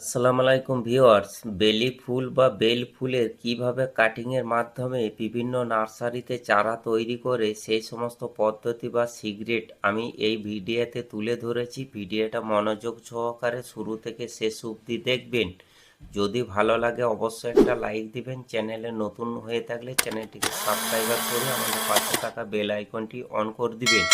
আসসালামু আলাইকুম ভিউয়ার্স। বেলি ফুল বা বেল ফুলের কীভাবে কাটিংয়ের মাধ্যমে বিভিন্ন নার্সারিতে চারা তৈরি করে সেই সমস্ত পদ্ধতি বা সিক্রেট আমি এই ভিডিওতে তুলে ধরেছি। ভিডিওটা মনোযোগ সহকারে শুরু থেকে শেষ অবধি দেখবেন। যদি ভালো লাগে অবশ্যই একটা লাইক দিবেন। চ্যানেলে নতুন হয়ে থাকলে চ্যানেলটিকে সাবস্ক্রাইবার করে আমাদের পাশে থাকা বেল আইকনটি অন করে দিবেন।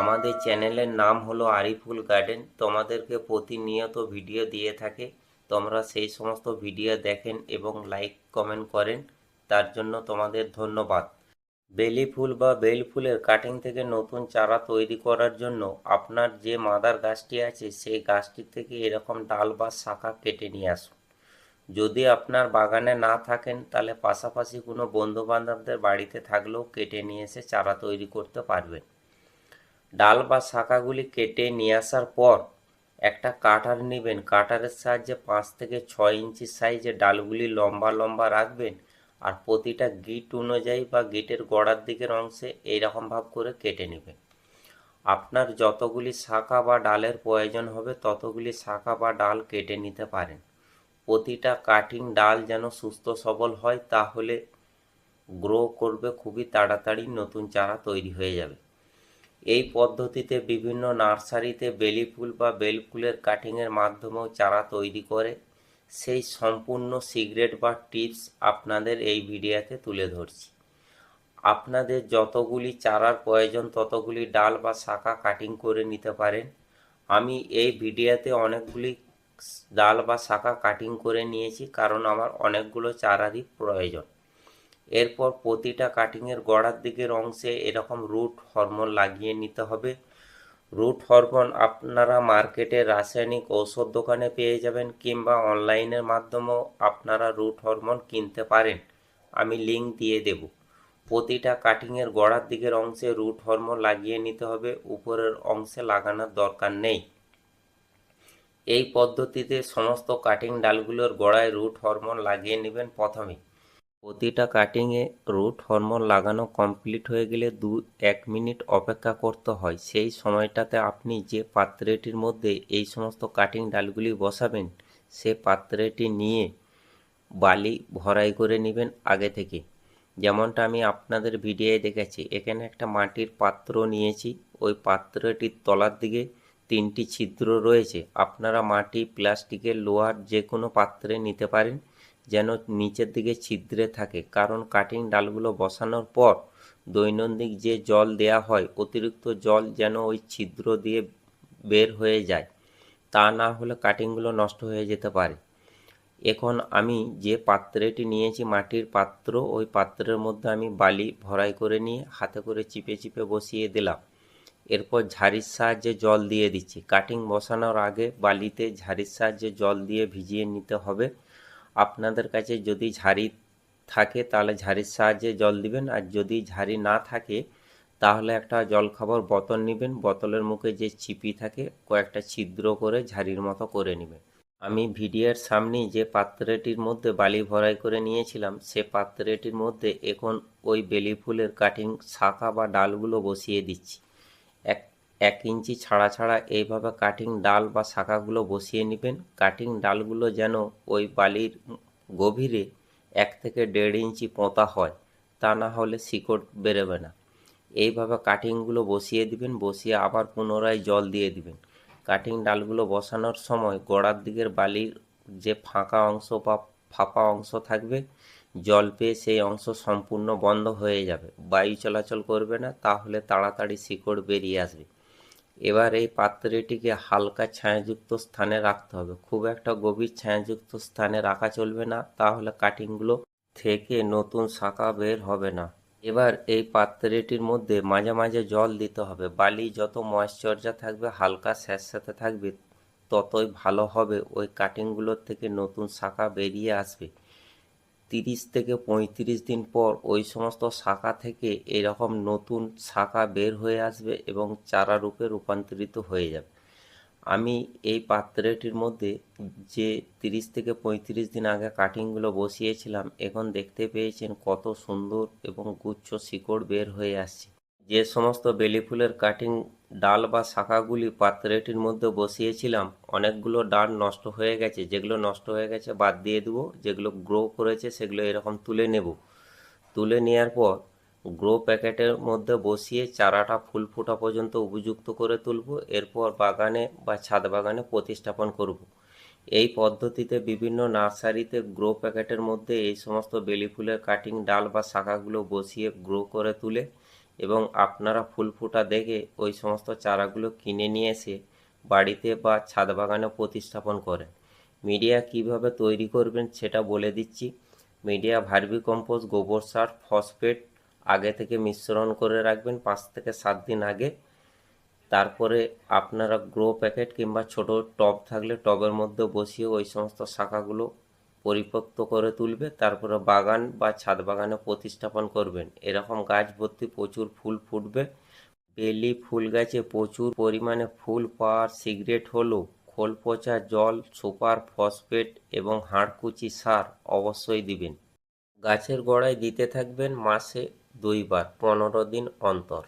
আমাদের চ্যানেলের নাম হলো আরিফুল গার্ডেন। তোমাদেরকে প্রতিনিয়ত ভিডিও দিয়ে থাকে। তোমরা সেই সমস্ত ভিডিও দেখেন এবং লাইক, কমেন্ট করেন। তার জন্য তোমাদের ধন্যবাদ। বেলি ফুল বা বেল ফুলের কাটিং থেকে নতুন চারা তৈরি করার জন্য আপনার যে মাদার গাছটি আছে, সেই গাছটি থেকে এরকম ডাল বা শাখা কেটে নিয়ে আসুন। যদি আপনার বাগানে না থাকেন, তাহলে পাশাপাশি কোনো বন্ধু বান্ধবদের বাড়িতে থাকলেও কেটে নিয়ে এসে চারা তৈরি করতে পারবেন। ডাল বা শাখাগুলি কেটে নিয়ে আসার পর একটা কাটার নেবেন। কাটারের সাহায্যে পাঁচ থেকে ছয় ইঞ্চি সাইজে ডালগুলি লম্বা লম্বা রাখবেন আর প্রতিটা গিট অনুযায়ী বা গিটের গোড়ার দিকের অংশে এইরকম ভাব করে কেটে নেবেন। আপনার যতগুলি শাখা বা ডালের প্রয়োজন হবে ততগুলি শাখা বা ডাল কেটে নিতে পারেন। প্রতিটা কাটিং ডাল যেন সুস্থ সবল হয় তাহলে গ্রো করবে খুবই তাড়াতাড়ি, নতুন চারা তৈরি হয়ে যাবে। এই পদ্ধতিতে বিভিন্ন নার্সারিতে বেলি ফুল বা বেল ফুলের কাটিংয়ের মাধ্যমেও চারা তৈরি করে। সেই সম্পূর্ণ সিক্রেট বা টিপস আপনাদের এই ভিডিওতে তুলে ধরছি। আপনাদের যতগুলি চারার প্রয়োজন, ততগুলি ডাল বা শাখা কাটিং করে নিতে পারেন। আমি এই ভিডিওতে অনেকগুলি ডাল বা শাখা কাটিং করে নিয়েছি, কারণ আমার অনেকগুলো চারারই প্রয়োজন। এরপর প্রতিটা কাটিংয়ের গড়ার দিকের অংশে এরকম রুট হরমোন লাগিয়ে নিতে হবে। রুট হরমোন আপনারা মার্কেটে রাসায়নিক ঔষধ দোকানে পেয়ে যাবেন কিংবা অনলাইনের মাধ্যমেও আপনারা রুট হরমোন কিনতে পারেন। আমি লিঙ্ক দিয়ে দেব। প্রতিটা কাটিংয়ের গড়ার দিকের অংশে রুট হরমোন লাগিয়ে নিতে হবে, উপরের অংশে লাগানোর দরকার নেই। এই পদ্ধতিতে সমস্ত কাটিং ডালগুলোর গোড়ায় রুট হরমোন লাগিয়ে নেবেন প্রথমে। প্রতিটা কাটিংয়ে রুট হরমোন লাগানো কমপ্লিট হয়ে গেলে দু এক মিনিট অপেক্ষা করতে হয়। সেই সময়টাতে আপনি যে পাত্রটির মধ্যে এই সমস্ত কাটিং ডালগুলি বসাবেন, সে পাত্রটি নিয়ে বালি ভরাই করে নেবেন আগে থেকে। যেমনটা আমি আপনাদের ভিডিওয়ে দেখেছি, এখানে একটা মাটির পাত্র নিয়েছি। ওই পাত্রটির তলার দিকে তিনটি ছিদ্র রয়েছে। আপনারা মাটি, প্লাস্টিকের লোহার যে কোনো পাত্রে নিতে পারেন। যেন নিচের দিকে ছিদ্রে থাকে। কারণ কাটিং ডালগুলো বসানোর পর দৈনন্দিন যে জল দেয়া হয়, অতিরিক্ত জল যেন ওই ছিদ্র দিয়ে বের হয়ে যায়। তা না হলে কাটিংগুলো নষ্ট হয়ে যেতে পারে। এখন আমি যে পাত্রটি নিয়েছি মাটির পাত্র ওই পাত্রের মধ্যে আমি বালি ভরাই করে নিয়ে হাতে করে চিপে চিপে বসিয়ে দিলাম। এরপর ঝাড়ির সাহায্যে জল দিয়ে দিচ্ছি। কাটিং বসানোর আগে বালিতে ঝাড়ির সাহায্যে জল দিয়ে ভিজিয়ে নিতে হবে। আপনাদের কাছে যদি ঝাড়ি থাকে, তাহলে ঝাড়ির সাহায্যে জল দিবেন। আর যদি ঝাড়ি না থাকে, তাহলে একটা জল খাবার বোতল নেবেন। বোতলের মুখে যে চিপি থাকে, কয়েকটা ছিদ্র করে ঝাড়ির মতো করে নেবেন। আমি ভিডিওর সামনেই যে পাত্রটির মধ্যে বালি ভরাই করে নিয়েছিলাম, সে পাত্রটির মধ্যে এখন ওই বেলি ফুলের কাটিং শাখা বা ডালগুলো বসিয়ে দিচ্ছি। এক এক ইঞ্চি ছাড়া ছাড়া এইভাবে কাটিং ডাল বা শাখাগুলো বসিয়ে নেবেন। কাটিং ডালগুলো যেন ওই বালির গভীরে এক থেকে দেড় ইঞ্চি পোঁতা হয়, তা না হলে শিকড় বেরোবে না। এইভাবে কাটিংগুলো বসিয়ে দিবেন, বসিয়ে আবার পুনরায় জল দিয়ে দিবেন। কাটিং ডালগুলো বসানোর সময় গোড়ার দিকের বালির যে ফাঁকা অংশ বা ফাঁপা অংশ থাকবে, জল পেয়ে সেই অংশ সম্পূর্ণ বন্ধ হয়ে যাবে। বায়ু চলাচল করবে না, তাহলে তাড়াতাড়ি শিকড় বেরিয়ে আসবে। এবার এই পাত্রটিকে হালকা ছায়াযুক্ত স্থানে রাখতে হবে। খুব একটা গভীর ছায়াযুক্ত স্থানে রাখা চলবে না, তাহলে কাটিংগুলো থেকে নতুন শাখা বের হবে না। এবার এই পাত্রটির মধ্যে মাঝে মাঝে জল দিতে হবে। বালি যত ময়েশ্চারটা থাকবে, হালকা স্যাঁতস্যাঁতে থাকবে, ততই ভালো হবে। ওই কাটিংগুলোর থেকে নতুন শাখা বেরিয়ে আসবে। তিরিশ থেকে পঁয়ত্রিশ দিন পর ওই সমস্ত শাখা থেকে এরকম নতুন শাখা বের হয়ে আসবে এবং চারা রূপে রূপান্তরিত হয়ে যাবে। আমি এই পাত্রটির মধ্যে যে তিরিশ থেকে পঁয়ত্রিশ দিন আগে কাটিংগুলো বসিয়েছিলাম, এখন দেখতে পেয়েছেন কত সুন্দর এবং গুচ্ছ শিকড় বের হয়ে আসছে। যে সমস্ত বেলি ফুলের কাটিং ডাল বা শাখাগুলি পাত্রটির মধ্যে বসিয়েছিলাম, অনেকগুলো ডাল নষ্ট হয়ে গেছে। যেগুলো নষ্ট হয়ে গেছে বাদ দিয়ে দেবো, যেগুলো গ্রো করেছে সেগুলো এরকম তুলে নেব। তুলে নেওয়ার পর গ্রো প্যাকেটের মধ্যে বসিয়ে চারাটা ফুল ফোটা পর্যন্ত উপযুক্ত করে তুলব। এরপর বাগানে বা ছাদ বাগানে প্রতিস্থাপন করব। এই পদ্ধতিতে বিভিন্ন নার্সারিতে গ্রো প্যাকেটের মধ্যে এই সমস্ত বেলি ফুলের কাটিং ডাল বা শাখাগুলো বসিয়ে গ্রো করে তুলে এবং আপনারা ফুল ফোটা দেখে ওই সমস্ত চারাগুলো কিনে নিয়ে এসে বাড়িতে বা ছাদ বাগানে প্রতিস্থাপন করেন। মিডিয়া কীভাবে তৈরি করবেন সেটা বলে দিচ্ছি। মিডিয়া ভার্মি কম্পোস্ট গোবর সার, ফসফেট আগে থেকে মিশ্রণ করে রাখবেন পাঁচ থেকে সাত দিন আগে। তারপরে আপনারা গ্রো প্যাকেট কিংবা ছোট টব থাকলে টবের মধ্যে বসিয়ে ওই সমস্ত শাখাগুলো পরিপক্ত করে তুলবে, তারপরে বাগান বা ছাদ বাগানে প্রতিস্থাপন করবেন। এরকম গাছ ভর্তি প্রচুর ফুল ফুটবে। বেলি ফুল গাছে প্রচুর পরিমাণে ফুল পাওয়ার সিগারেট হলো, খোল পচা জল, সুপার ফসফেট এবং হাড়কুচি সার অবশ্যই দিবেন। গাছের গোড়ায় দিতে থাকবেন মাসে দুইবার, পনেরো দিন অন্তর।